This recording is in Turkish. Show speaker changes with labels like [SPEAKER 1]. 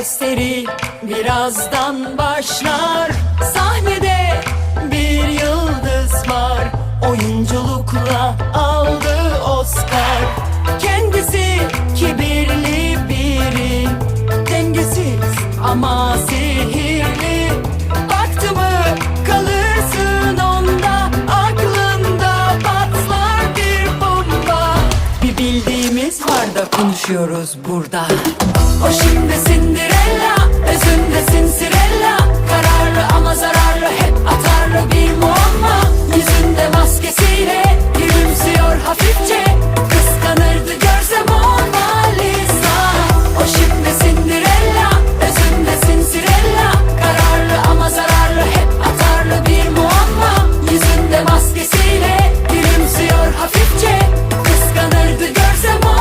[SPEAKER 1] gösteri birazdan başlar. Sahnede bir yıldız var. Oyunculukla aldı Oscar. Kendisi kibirli biri. Dengesiz ama sihirli da konuşuyoruz burada. O şimdi Cinderella